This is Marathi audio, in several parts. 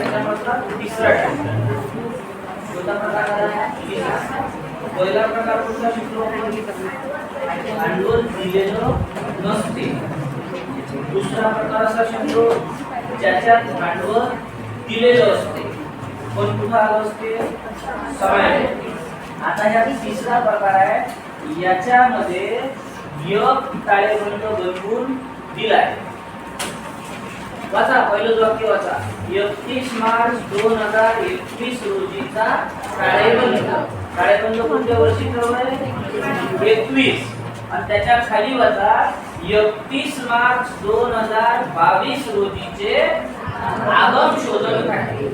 प्रकार तिसरा. पहिला प्रकार कुठला भांडवल दिलेलं नसते दुसरा प्रकार असा शिकलो ज्याच्यात भांडवल दिलेलं असते पण कुठं आलं असते समय आता ह्या तिसरा प्रकार आहे याच्यामध्ये यक ताळेबंद बनवून दिलाय वाचा पहिलं वाक्य वाचा एकतीस मार्च दोन हजार एकवीस रोजीचा ताळेबंद ताळेबंद कोणत्या वर्षी आहे? एकवीस. आणि त्याच्याखाली वजा एकतीस मार्च दोन हजार बावीस रोजीचे आगम शोधन काढले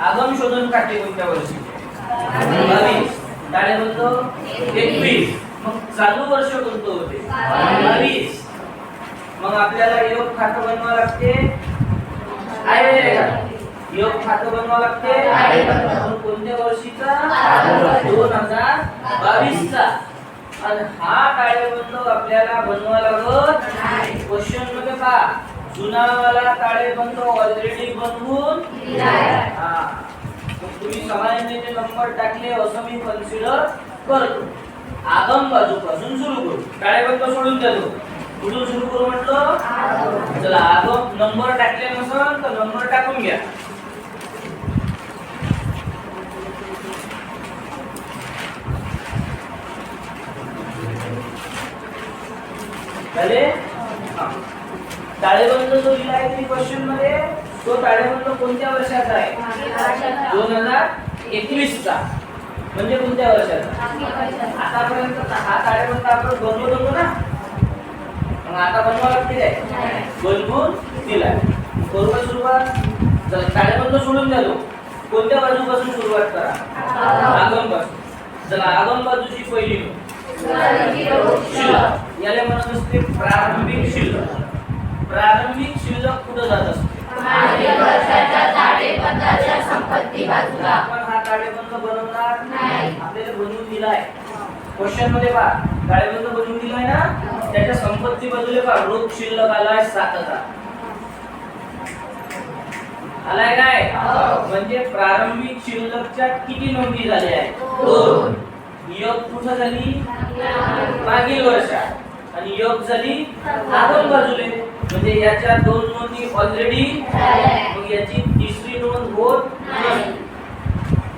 आगम शोधन काढले कोणत्या वर्षीचे बावीस. ताळेबंद एकवीस. मग चालू वर्ष कोणतं होते? बावीस. मग आपल्याला योग खातं बनवावं लागते. आहे का? योग खातं बनवावं लागते. कोणत्या वर्षीचा? दोन हजार बावीस चा आणि हा ताळेबंद आपल्याला बनवा लागत क्वेश्चनमध्ये पहा. जुनावाला ताळेबंद ऑलरेडी बनवून हा. तुम्ही समाधानाचे नंबर टाकले असं मी कन्सिडर करतो. आगम बाजूपासून सुरू करू. ताळेबंद सोडून देतो. कुठून सुरू करू म्हटलं? चला आगम. नंबर टाकले नसन तर नंबर टाकून घ्या. झाले? ताळेबंद जो लिहिला आहे क्वेश्चनमध्ये तो ताळेबंद कोणत्या वर्षाचा आहे? दोन हजार एकवीस चा म्हणजे कोणत्या वर्षाचा? आतापर्यंत हा ताळेबंद आपण बनवत होतो ना? मग आता बनवा लागते काय बनवून दिलाय. बरोबर सुरुवात. ताळेबंद सोडून द्या कोणत्या बाजूपासून सुरुवात करा? आगमपासून चला आगम बाजूची पहिली शिल्लक याला म्हणत असते प्रारंभिक शिल्लक. प्रारंभिक शिल्लक कुठं जात असते? आपण हा ताळेबंद बनवणार आपल्याला बनवून दिलाय. क्वेश्चनमध्ये पहा. ताळेबंद बनवून दिलाय ना? त्याच्या संपत्ती बाजूला पहा. रोख शिल्लक आलाय सात हजार. आलाय काय? म्हणजे प्रारंभिक शिल्लकच्या किती नोंदी झाल्या आहेत? दोन. योग कुठं झाली? मागील वर्षात आणि योग झाली आगम बाजूले. म्हणजे याच्या दोन नोंदी ऑलरेडी मग याची तिसरी नोंद होत नाही.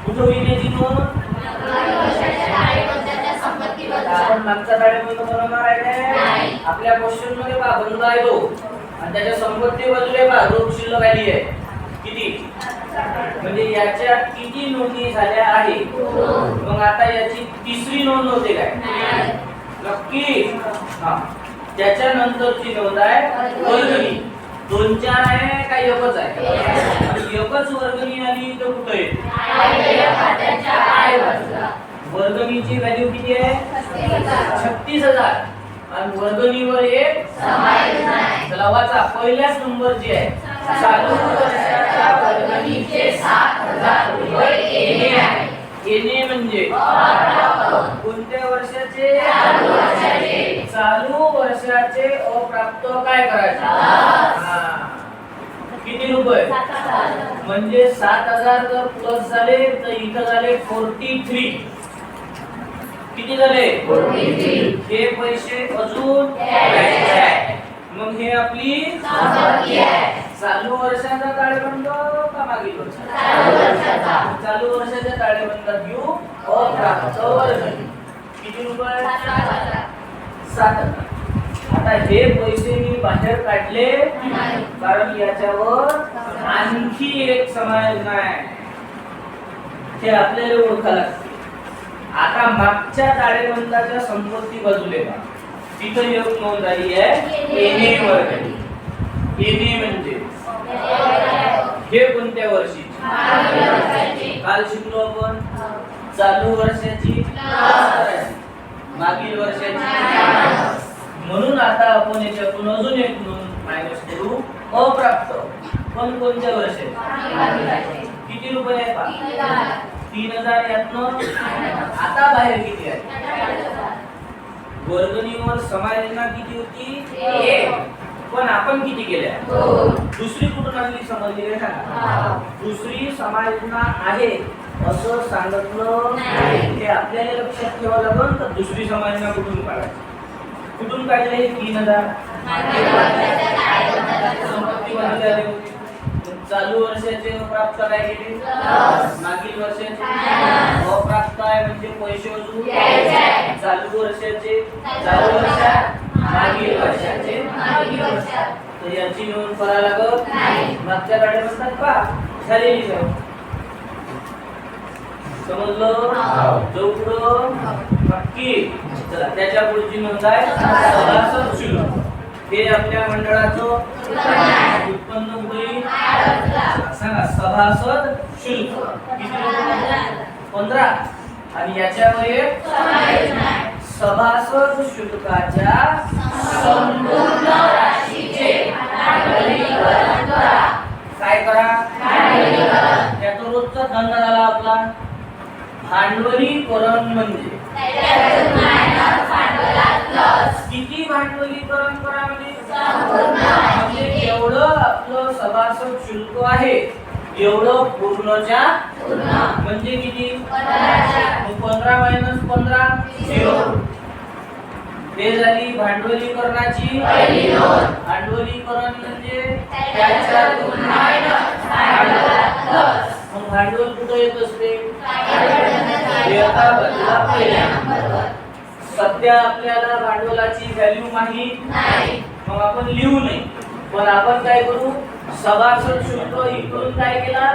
कुठं होईल याची नोंद? आपण मागचा ताळेबंद बनवणार आहे. आपल्या क्वेश्चनमध्ये पहा बंद आहे तो. आणि त्याच्या संपत्ती बाजूला पहा रोख शिल्लक आली आहे. किती? म्हणजे याच्या किती नोंदी झाल्या आहे मग आता याची तिसरी नोंद होते काय? नक्की? हा. त्याच्यानंतरची नोंद आहे वर्गणी. दोन चार आहे का एकच आहे? एकच वर्गणी आली तर कुठे वर्गणीची व्हॅल्यू किती आहे? छत्तीस हजार. आणि वर्गणीवर एक चला वाचा. पहिल्याच नंबरची आहे. चालू वर्षाच्या वर्गणीचे सात हजार रुपये येणे आहे येणे म्हणजे? कोणत्या वर्षाचे? चालू वर्षाचे अप्राप्त काय करायचे? किती रुपये? म्हणजे सात हजार जर प्लस झाले तर इथं झाले फोर्टी थ्री किती झाले? हे पैसे अजून मग हे आपली चालू वर्षाचा ताळेबंद का मागील वर्षाचा? चालू वर्षाच्या ताळेबंदात घेऊ अप्राप्त वर्गणी. किती रुपये? सात. आता हे पैसे मी बाहेर काढले कारण याच्यावर आणखी एक समायोजन आहे. ते आपल्याला ओळखा लागते. आता मागच्या ताळेबंदाच्या संपत्ती बाजूले. तिथं एक नोंद आली आहे. एने वर्गणी. एने म्हणजे हे कोणत्या वर्षी? काल शिकलो आपण. चालू वर्षाची मागील वर्षाची. म्हणून आता आपण याच्यातून अजून एक म्हणून मायनस करू. अप्राप्त. पण कोणत्या वर्षाची किती रुपये आहे पहा तीन हजार यातनं. आता बाहेर किती आहे? वर्गणीवर समायोजना किती होती? एक. पण आपण किती केल्या? दुसरी कुठून समजली रे सांगा. दुसरी समायोजना आहे असं सांगितलं. ते आपल्याला लक्षात ठेवावं लागेल तर दुसरी समायोजना कुठून काढायची? कुठून काढले? हे तीन हजार. चालू वर्षाचे प्राप्त काय केले? मागील वर्षाचे. अप्राप्त आहे म्हणजे पैसे वसूल आहे. चालू वर्षाचे. चालू वर्षात. मागील वर्षाचे. तर याची नोंद करायला लागत नाही. मागच्या गाड्या म्हणतात पा झालेली समजलं? हो. जो पुढं नक्की. चला त्याच्या पुढची नोंद आहे सभासद शुल्क हे आपल्या मंडळाचं उत्पन्न. होईल. सांगा सभासद शुल्क किती? पंधरा. आणि एक सभासद शुल्काच्या संपूर्ण राशीचे काय करा त्याचा रोजचा धंदा झाला आपला. भांडवलीकरण म्हणजे किती भांडवलीकरण करा म्हणजे? म्हणजे जेवढं आपलं सभासद शुल्क आहे? एवढं पूर्णच्या म्हणजे किती? पंधरा मायनस पंधरा झिरो हे झाली भांडवलीकरणाची भांडवलीकरण म्हणजे? मग भांडवल कुठं येत असते? सध्या आपल्याला भांडवलाची व्हॅल्यू माहीत मग आपण लिहू नये. पण आपण काय करू? सभासद शुल्क इकडून काय केला?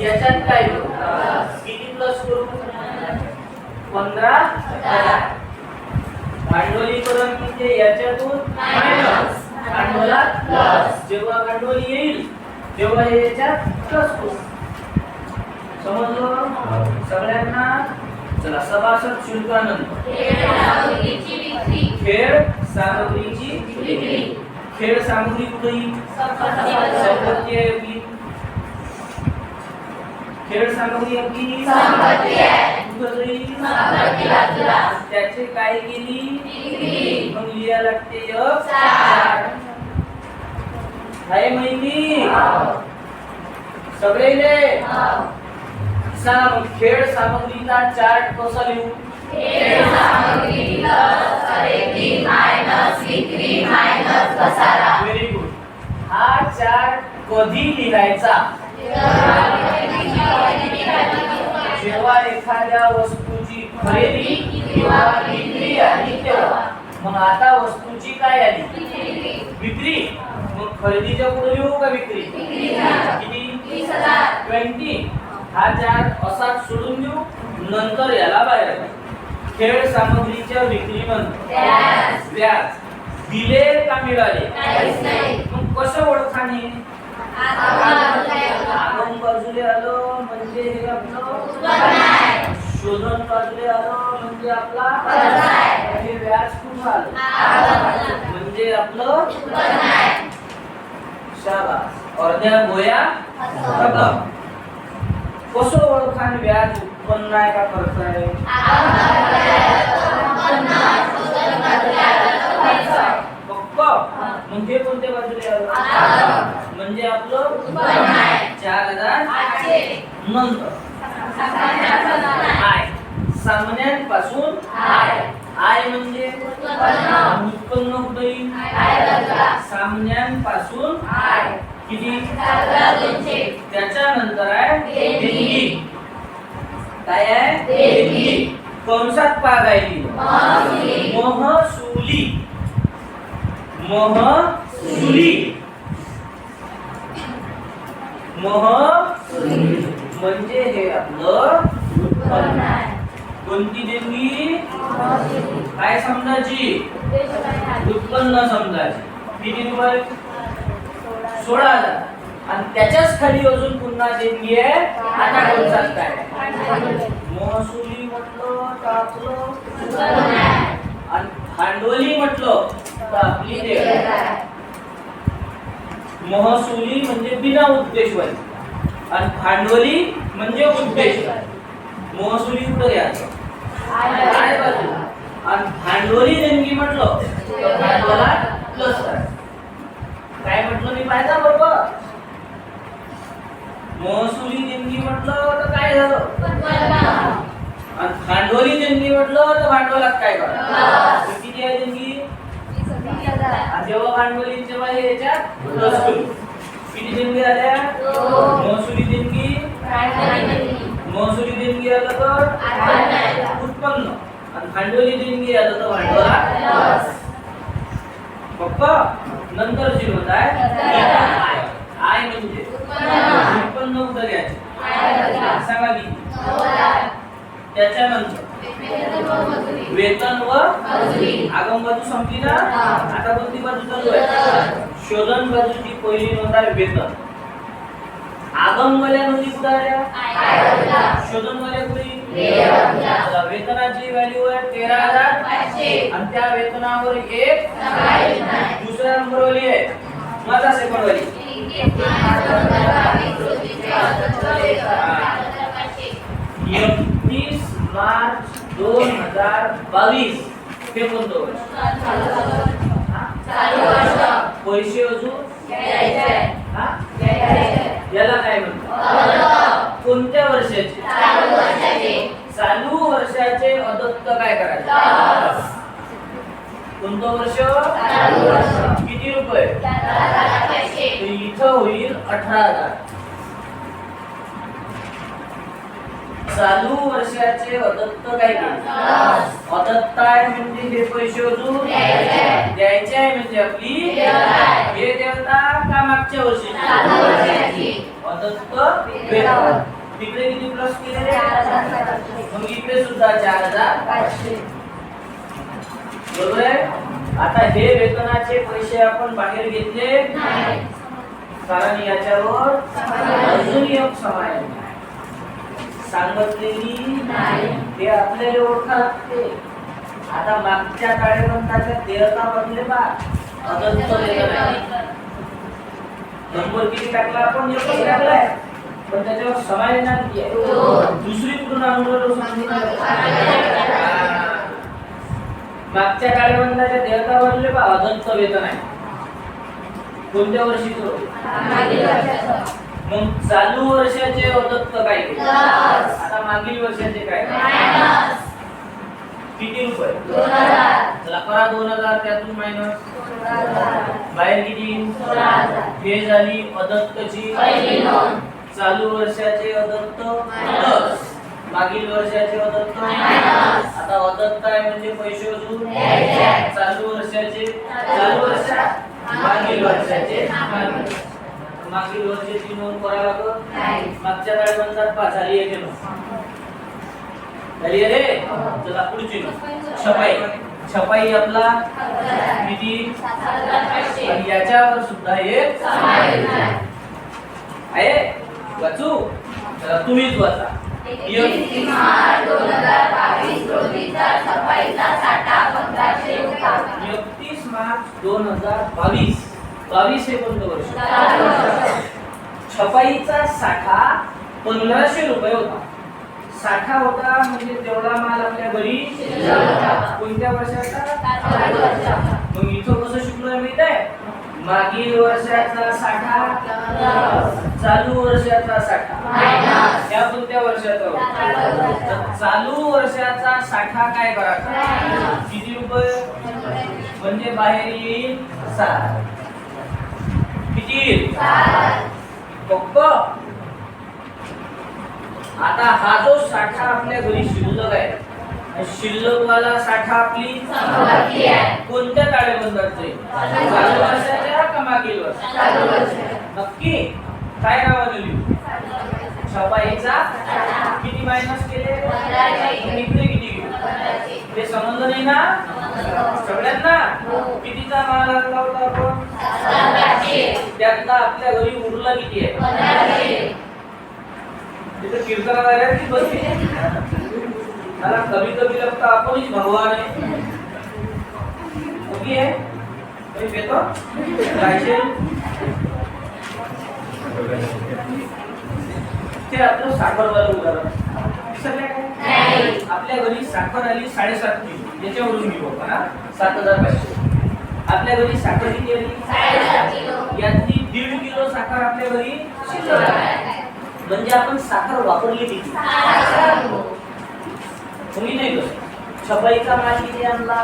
याच्यात काय किती प्लस करू? पंधरा? भांडवलीकरण म्हणजे याच्यातून भांडवलात प्लस जेव्हा भांडवल येईल तेव्हा हे याच्यात प्लस करू. समजलं? सगळ्यांना? चला सभासद शुल्कानंतर खेळ सामग्रीची खेळ सामग्री कुठे येईल संपत्ती खेळ सामग्री आपली जाईल त्याचे काय केली? मग लिहा लागते आहे माहिती सगळे खेळ सामग्रीचा चार्ट कसा लिहू? हा चार कधी लिहायचा? जेव्हा एखाद्या वस्तूची खरेदी किंवा विक्री आली तेव्हा. मग आता वस्तूची काय आली? विक्री. मग खरेदीच्या पुढे लिहू का विक्री? किती? ट्वेंटी हा चार असाच सोडून देऊ. नंतर याला बाहेर खेळ सामग्रीच्या विक्री नंतर व्याज. दिले का मिळाले? मग कसं ओळखाने? आगम बाजूले आलं म्हणजे हे आपलं शोधन बाजूले आलं म्हणजे आपला हे व्याज कुठं आलं? म्हणजे आपलं शाबास. अर्ध्या गोया कसं ओळखान व्याज? उत्पन्न आहे का खर्च आहे पक्क? हे कोणत्या बाजूला म्हणजे आपलं चार हजार नंतर. आय. सामन्यांपासून आय. आय म्हणजे? उत्पन्न कुठे येईल सामन्यांपासून किती? त्याच्यानंतर आहे देणगी काय आहे? कंसात पाग आहे महसुली महसुली महसुली म्हणजे हे आपलं कोणती देणगी काय समजायची उत्पन्न समजायची किती रुपये सोळा हजार. आणि त्याच्याच खाली अजून पुन्हा देणगी आहे आता कंसात महसुली म्हटलं तर आपलं आणि भांडवली म्हटलं तर आपली महसुली म्हणजे बिना उद्देशवादी आणि भांडवली म्हणजे उद्देशवादी महसुली कुठं घ्यायचं? काय बाजूला आणि भांडवली देणगी म्हटलं तर भांडवलात प्लस काय म्हटलं मी पाहिजे बरोबर? महसुली देणगी म्हटलं तर काय झालं? आणि भांडवली देणगी म्हटलं तर भांडवलात काय करा किती आहे देणगी? जेव्हा भांडवली तेव्हा हे याच्यात करू किती देणगी आल्या? महसुली देणगी? महसुली देणगी आलं तर? उत्पन्न. आणि भांडवली देणगी आलं तर भांडवलात पप्पा नंतर जी होत आहे आय म्हणजे? उत्पन्न उदर्याचे सांगा किती त्याच्यानंतर? वेतन व आगम बाजू संपली ना? आता कोणती बाजू चालू आहे. शोधन बाजूची पहिली नोंद आहे वेतन. आगम वाल्या नोंदी कुठे आल्या? शोधन वाल्या कुठे वेतनाची व्हॅल्यू आहे तेरा हजार आणि त्या वेतनावर एक दुसऱ्या नंबरवाली आहे. माझा सेकंड वाली. एकतीस मार्च दोन हजार बावीस हे कोणतं वर्ष? पैसे अजून? याला काय म्हणतो कोणत्या वर्षाचे? चालू वर्षाचे अदत्त काय करायचे? कोणतं वर्ष? अठरा हजार चालू वर्षाचे अदत्त काय केले? अदत्त आहे म्हणजे हे पैसे अजून द्यायचे. आहे म्हणजे आपली हे देवता का मागच्या वर्षी? अदत्त वेतन. तिकडे किती प्लस केले मग इकडे सुद्धा चार हजार बरोबर आहे? आता हे वेतनाचे पैसे आपण बाहेर घेतले? कारण याच्यावर अजून एक समाय सांगितलेली ते आपल्याला ओळखा लागते आता मागच्या ताळेबंदाच्या देयता बदले बा नंबर किती टाकला आपण? एकच टाकलाय. पण त्याच्यावर समाय किती आहे. दुसरी कुठून आणून मागच्या ताळेबंदाच्या देयता बदले बा अदत्त वेतन आहे. कोणत्या वर्षीचं मग चालू वर्षाचे अदत्त काय? केले? आता मागील वर्षाचे काय? किती रुपये? चला करा दोन हजार त्यातून मायनस बाहेर किती? हे झाली अदत्तची चालू वर्षाचे अदत्त प्लस मागील वर्षाचे अदत्त आता अदत्त आहे म्हणजे पैसे अजून? चालू वर्षाचे चालू वर्षात. मागील वर्षाचे. मागील वर्षाची नोंद करावं लागत? मागच्या ताळेबंदात पाच झाली आहे झाली रे? चला पुढची नोंद. छपाई. छपाई आपला किती? आणि याच्यावर सुद्धा एक आहे. वाचू? चला तुम्हीच वाचा. एक- एकतीस मार्च दोन हजार बावीस. बावीस हे कोणतं वर्ष? छपाईचा साठा पंधराशे रुपये होता. साठा होता म्हणजे तेवढा माल आपल्या घरी कोणत्या वर्षाचा? मग इथं कसं शिकलो मिळत आहे मागील वर्षाचा साठा चालू वर्षाचा साठा. त्या कोणत्या वर्षाचा होता? चालू वर्षाचा साठा काय करायचा किती रुपये? म्हणजे बाहेर येईल सात किती? येईल आता हा जो साठा आपल्या घरी शिल्लक आहे शिल्लक वाला साठा आपली कोणत्या ताळेबंदात चालू वर्षाच्या का मागील वर्ष? नक्की? काय नावाने लिहू छपाईचा? किती मायनस केले? किती? घेऊ ते समजलं नाही ना? सगळ्यांना कितीचा माल आणला होता आपण? त्यातला आपल्या घरी उरला किती आहे? तिथे कीर्तनात आल्या की बसली मला कभी कभी लगता आपण ही भगवान है ओके? है पेतो रायचे ते आपलं साखरवालं उदाहरण. आपल्या घरी साखर आली साडेसात किलो. याच्यावरून घेऊ आपण सात हजार पाचशे. आपल्या घरी साखर किती आली? यातली दीड किलो साखर आपल्या घरी म्हणजे आपण साखर वापरली किती? तुम्ही नाही कसं छपाईचा माल किती आणला?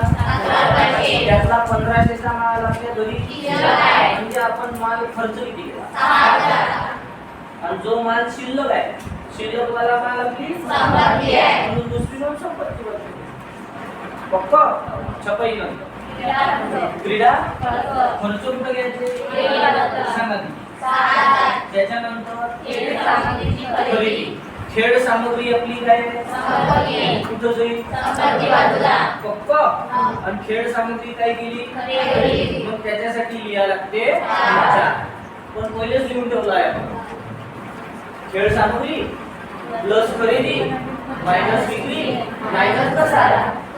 त्यातला पंधराशेचा माल आपल्या घरी म्हणजे आपण माल खर्च किती केला? आणि जो माल शिल्लक आहे आपली म्हणून दुसरी नोंद पक्क? छपाई नंतर. क्रीडा खर्च कुठं घ्यायचे. सांगा. त्याच्यानंतर खरेदी. खेळ सामग्री आपली काय? कुठं जाईल? पक्क? आणि खेळ सामग्री काय केली? मग त्याच्यासाठी लिहा लागते. पण पहिलेच लिहून ठेवला आहे. खेळ सामग्री प्लस खरेदी मायनस विक्री मायनस कसा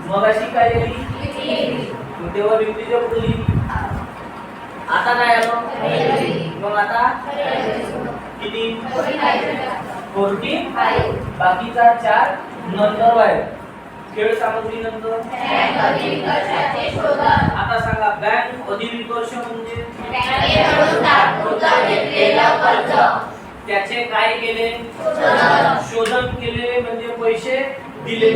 मग अशी काय केली? मग तेव्हा विक्रीच्या आता काय आलं. मग आता? किती? फोर्टी? बाकीचा चार नंतर आहे खेळ सामग्री नंतर. आता सांगा बँक अधिविकर्ष म्हणजे त्याचे काय केले? शोधन केले म्हणजे पैसे दिले.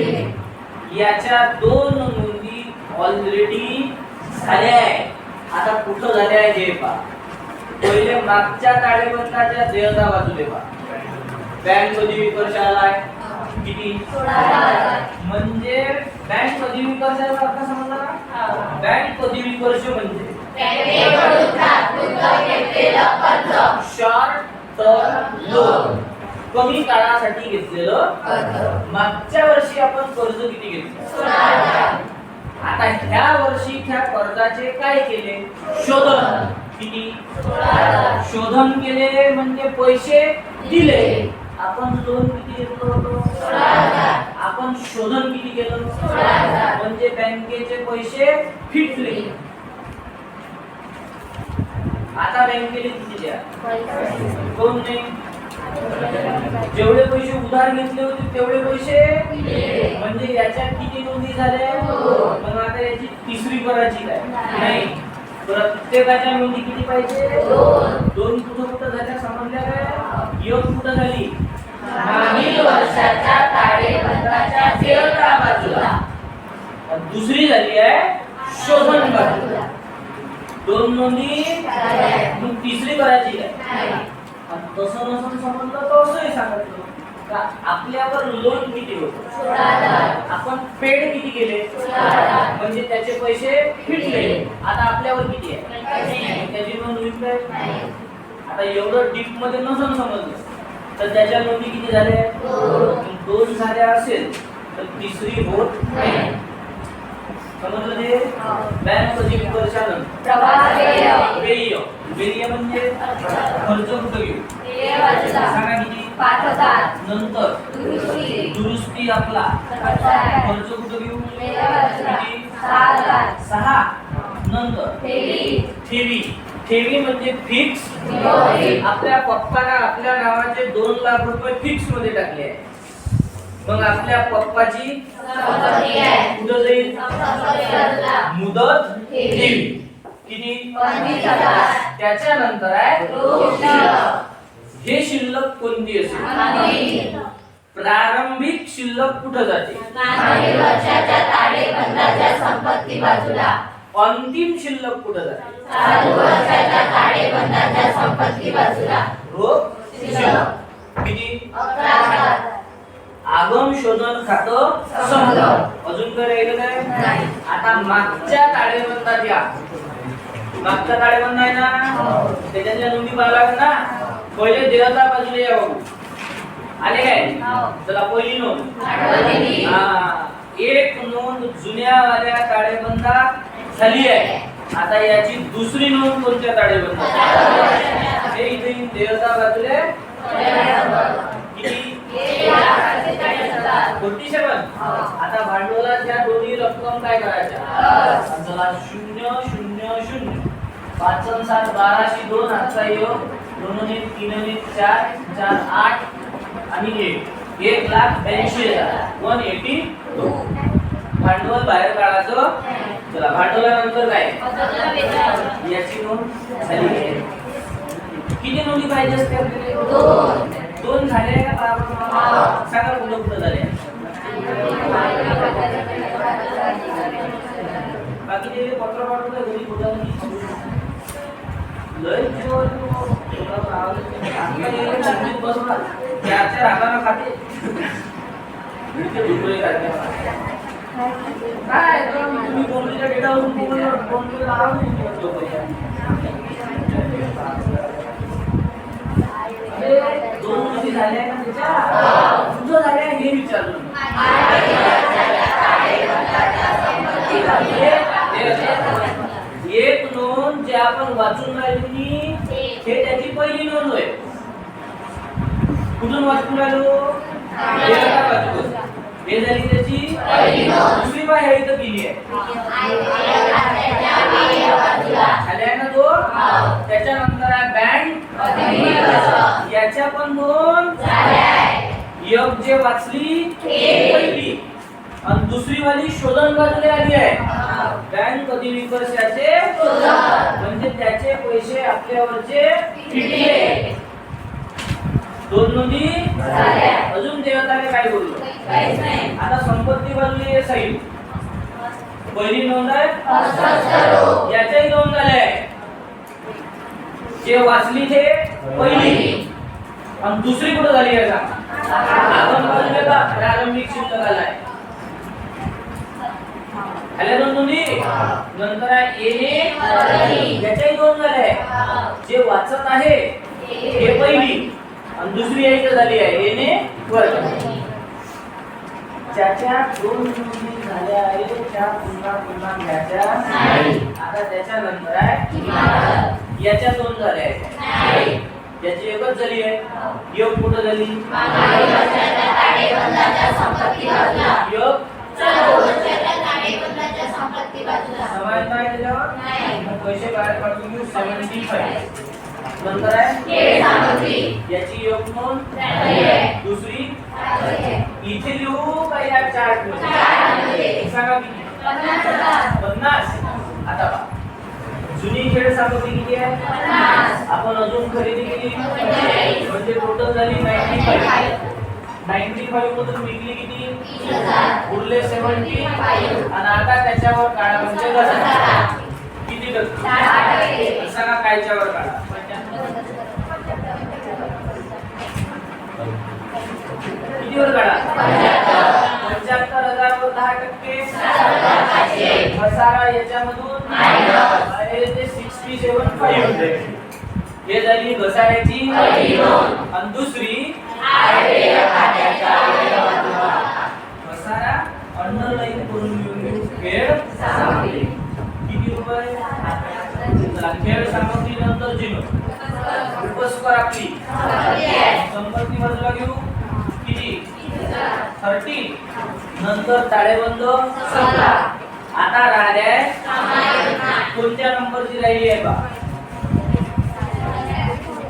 याच्या दोन नोंदी ऑलरेडी झाल्या आहे आता कुठं झाल्या आहे हे पहा. पहिले मागच्या ताळेबंदाच्या देयता बाजूले पहा. बँक कधी विकर्ष आलाय. किती? म्हणजे बँक कधी समजला का? बँक कधी विकर्ष म्हणजे? Short loan. कमी काळासाठी घेतलेलं मागच्या वर्षी आपण कर्ज किती घेतलं? आता ह्या वर्षी त्या कर्जाचे काय केले? शोधन. किती? शोधन केले म्हणजे पैसे दिले. आपण लोन किती घेतलं होतं? आपण शोधन किती केलं? म्हणजे बँकेचे पैसे फिटले. आता बँकेने किती द्या? कोण नाही जेवढे पैसे उधार घेतले होते तेवढे पैसे? म्हणजे याच्यात किती नोंदी झाल्या? मग आता याची तिसरी करायची काय नाही. प्रत्येकाच्या नोंदी किती पाहिजे? दोन कुठं कुठं झाल्या समजल्या काय? एक कुठं झाली? मागील वर्षाच्या ताळेबंदाच्या देयता बाजूला. आणि दुसरी झाली आहे शोधन बाजूला. दोन नोंदी मग तिसरी करायची तसं नसून समजलं तर असंही सांगितलं का आपल्यावर लोन किती होत? आपण पेड किती केले? म्हणजे त्याचे पैसे फिटले. आता आपल्यावर किती आहे? त्याची नोंद होईल काय आता एवढं डीपमध्ये नसून समजलं. तर त्याच्या नोंदी किती झाल्या? दोन. झाल्या असेल तर तिसरी होत नाही. समजलं व्यय व्यय म्हणजे खर्च कुठं घेऊ? सांगा किती नंतर. दुरुस्ती. आपला. खर्च कुठं घेऊ? किती सहा नंतर. ठेवी. ठेवी. म्हणजे फिक्स आपल्या पप्पाला आपल्या नावाचे दोन लाख रुपये फिक्समध्ये टाकले आहे. मग आपल्या पप्पाची कुठं जाईल मुदत किती? त्याच्यानंतर आहे हे शिल्लक कोणती असेल? प्रारंभिक शिल्लक कुठं जाते? संपत्ती बाजूला. अंतिम शिल्लक कुठं जाते? संपत्ती बाजूला. रोख शिल्लक. किती? आगम शोधन खातं संपलं. अजून काय राहिलं काय? नाही. आता मागच्या ताळेबंदात या. मागचा ताळेबंद आहे ना? त्याच्यातल्या नोंदी लागेल ना? पहिले देवता बाजूला या बाबू आले काय? चला पहिली नोंद. हा. एक नोंद जुन्या वाल्या ताळेबंदात झाली आहे. आता याची दुसरी नोंद कोणत्या ताळेबंदात? हे इथे देवता बाजूले किती? कोणती आता भांडवलाच्या दोन्ही रक्कम काय करायच्या? चला शून्य शून्य शून्य. पाच सात बाराशे दोन आजचा योग दोन तीन चार चार आठ आणि एक. एक लाख ब्याऐंशी हजार. One eighty two. भांडवल बाहेर काढायचं? चला भांडवलानंतर काय? याची नोंद झाली आहे. किती नोंदी पाहिजे असते आपल्याला दोन. दोन झाले का बरोबर हा. सांगा कुठं कुठं झाले. बाकी जे पत्र पाठवलं घरी कुठं लय जोर थोडा आवाज आता गेले चांगली बसला त्याच्या रागानं खाते. इथे डुबळे खाते काय? तर तुम्ही बोंबीच्या डेटावरून बोंबीला बोंबीला आवाज अरे, दोन मुली झाल्या ना त्याच्या तुझं झाल्या हे विचारलं. एक- नोंद जे आपण वाचून राहिली हे त्याची पहिली नोंद होय. कुठून वाचून राहिलो? हे. हे झाली त्याची पहिली नोंद. हे इथं केली आहे. झाल्या ना तो हो. त्याच्यानंतर आहे बँड याच्या पण दोन. एक जे वाचली पहिली. आणि दुसरी वाली शोधन बाजूला आली आहे. बँक कधी विकर्षाचे म्हणजे त्याचे पैसे आपल्यावरचे दोन नोंदी. अजून देवताने काय बोललो? आता संपत्ती बाजूला ये सही पहिली नोंद आहे दोन झाले. आहे जे वाचली ते पहिली. आणि दुसरी कुठं झाली आहे प्रारंभिक शिल्लक आलाय आल्या दोन नोंदी नंतर आहे येणे याच्याही दोन झाले. आहे जे वाचत आहे हे पहिली. आणि दुसरी इथं झाली आहे. येणे वर्ग ज्याच्या दोन नोंदी झाल्या आहे त्या पुन्हा पुन्हा घ्यायच्या आता त्याच्यानंतर आहे याच्या दोन झाल्या आहेत. याची एकच झाली आहे योग कुठं झाली? पैसे बाहेर काढून घेऊ सेव्हन्टी फाईव्ह नंतर आहे याची योग नोंद दुसरी? इथे लिहू का या चार्टमध्ये सांगा किती पन्नास. आता. जुनी खेळ सामग्री किती आहे? आपण अजून खरेदी केली? म्हणजे टोटल झाली नाईन्टी फाईव्ह नाईन्टी फाईव्ह मधून विकली किती? उरले सेव्हन्टी आणि आता त्याच्यावर काढा म्हणजे. किती टक्के सांगा कायच्यावर काढा. कितीवर काढा पंच्याहत्तर हजारवर दहा टक्के. घसारा याच्यामधून आहे ते सिक्स्टी सेवन फाईव्ह हे झाली घसाऱ्याची. आणि दुसरी घसारा अंडरलाईन करून घेऊन घेऊ खेळ सामग्री किती रुपये चला, खेळ सामग्री नंतर जिनो उपस्कर आपली संपत्ती बाजूला घेऊ किती थर्टी नंतर ताळेबंद आता राहिल्या कोणत्या नंबरची राहिली आहे बा?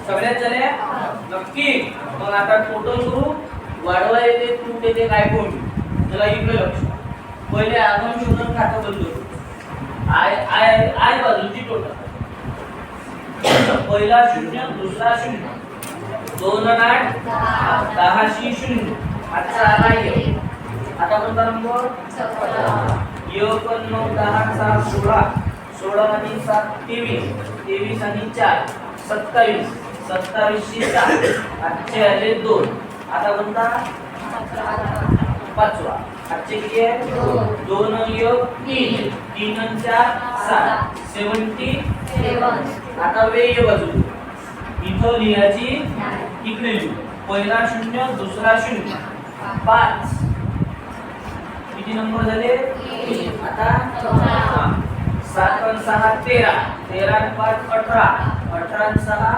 सगळ्यात झाले नक्की. मग आता टोटल करू. वाढवा येते तूट येते काय कोण त्याला इकडे लक्ष. पहिले आगम शोधन खातं बंद करू. आय आय आय बाजूची टोटल पहिला शून्य दुसरा शून्य. दोन आठ दहाशी शून्य. आजचा आला आता कोणता नंबर? एक आणि नऊ दहा सहा सोळा. सोळा आणि सात तेवीस. तेवीस आणि चार सत्तावीस. सत्तावीसशे सात आजचे आले दोन. आता कोणता? पाचवा. आजचे किती आहे? दोन एक तीन. तीन आणि चार सात. सेवन्टी? आता वेय बाजू इथं लिहायची इकडे लिहू पहिला शून्य दुसरा शून्य. पाच. किती नंबर झाले? आता सात आणि सहा तेरा. तेरा आणि पाच अठरा. अठरा आणि सहा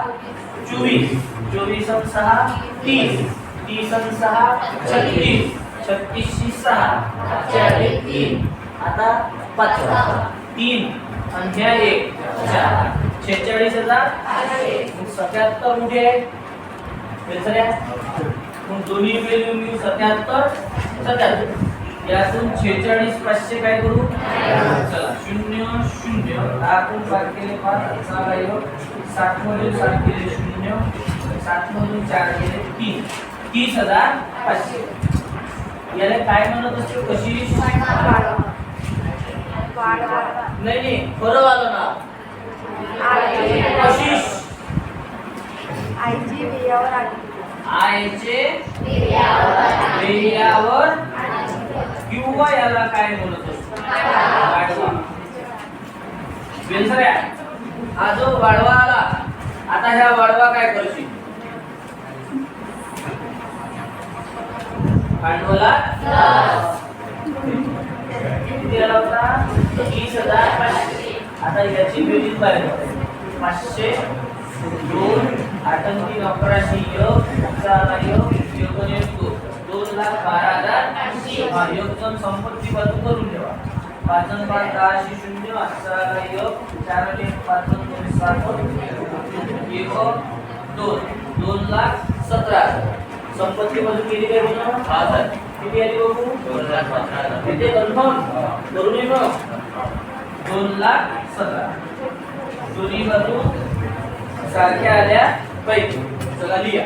चोवीस. चोवीस आणि सहा तीस. तीस आणि सहा छत्तीस. छत्तीसशी सहा. चार तीन आता पाचवा. तीन. आणि ह्या एक. चार. शेहेचाळीस हजार. सत्याहत्तर कुठे आहे बेचाऱ्या दोन्ही व्हॅल्यू सत्याहत्तर सत्याहत्तर. यातून शेहेचाळीस पाचशे काय करू? चला शून्य शून्य. दहातून सात केले पाच सहा एक साठमध्ये सात केले शून्य. शून्य सात मधून चार गेले तीन. तीस हजार पाचशे. याला काय म्हणत असतो कशी? नाही नाही खरं आलं ना. कशिश आईची वेल्यावर किंवा याला काय म्हणत असतो? वाढवा. हा जो वाढवा आला आता ह्या वाढवा काय करशील? भांडवला? किती आला होता? तीस हजार पाचशे. आता याची बेरीज बाहेर पाचशे दोन आठ अकराशे योग सहा योग योग आणि एक दोन दोन लाख बारा हजार योगजन संपत्ती बाजू करून ठेवा. पाच आणि पाच दहाशे शून्य अठरा योग चार आणि एक पाच आणि दोन सात एक दोन. दोन लाख सतरा हजार. संपत्ती बाजू केली काय म्हणून हजार किती आली बघू? दोन लाख सतरा हजार. किती? कन्फर्म करून ये मग दोन लाख सतरा. दोन्ही बाजू सारख्या आल्या पाहिजे. चला लिहा.